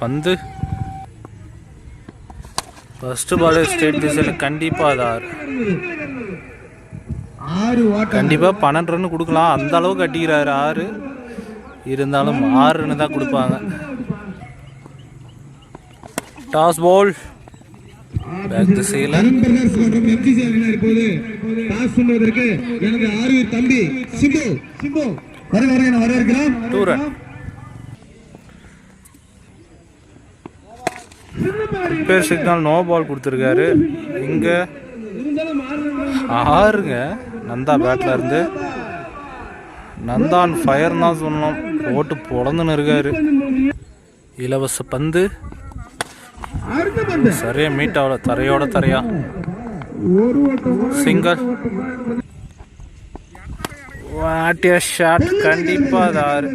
வந்து first ball state டிசைனில் கண்டிப்பாக அது ஆறு கண்டிப்பாக பன்னெண்டு ரன் கொடுக்கலாம். அந்த அளவுக்கு அடிக்கிறாரு ஆறு. இருந்தாலும் ஆறு ரன் தான் கொடுப்பாங்க டாஸ் பால் பேக் திசையில் அணியினர் இப்போது டாஸ் பண்ணுவதற்கு எனது ரிப்பேர் சிக்னல் நோ பால் கொடுத்துருக்காரு. இங்கே ஆறுங்க. நந்தா பேட்டில் இருந்து. நந்தான் ஃபயர் தான் சொன்னோம் போட்டு பொழந்துன்னு இருக்காரு. இலவச பந்து. சரியா மீட் ஆகல. தரையோட தரையா. சிங்கர் வாட்டிய ஷாட் கண்டிப்பா அது ஆறு.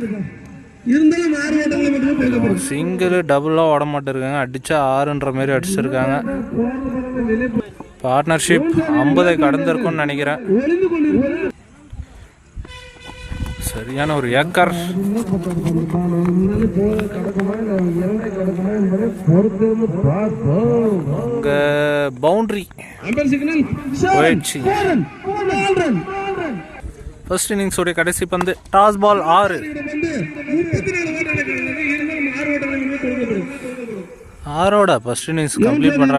சிங்கிள் டபுளாக ஓட மாட்டிருக்காங்க அடித்தா ஆறுன்ற மாதிரி அடிச்சிருக்காங்க. பார்ட்னர்ஷிப் ஐம்பதை கடந்திருக்கும்னு நினைக்கிறேன். சரியான ஒரு ஏக்கர். அங்க பவுண்டரி போயிடுச்சு. ஃபர்ஸ்ட் இன்னிங்ஸோடைய கடைசி பந்து டாஸ் பால் ஆறு. ஆரோட ஃபர்ஸ்ட் இன்னிங்ஸ் கம்ப்ளீட் பண்ற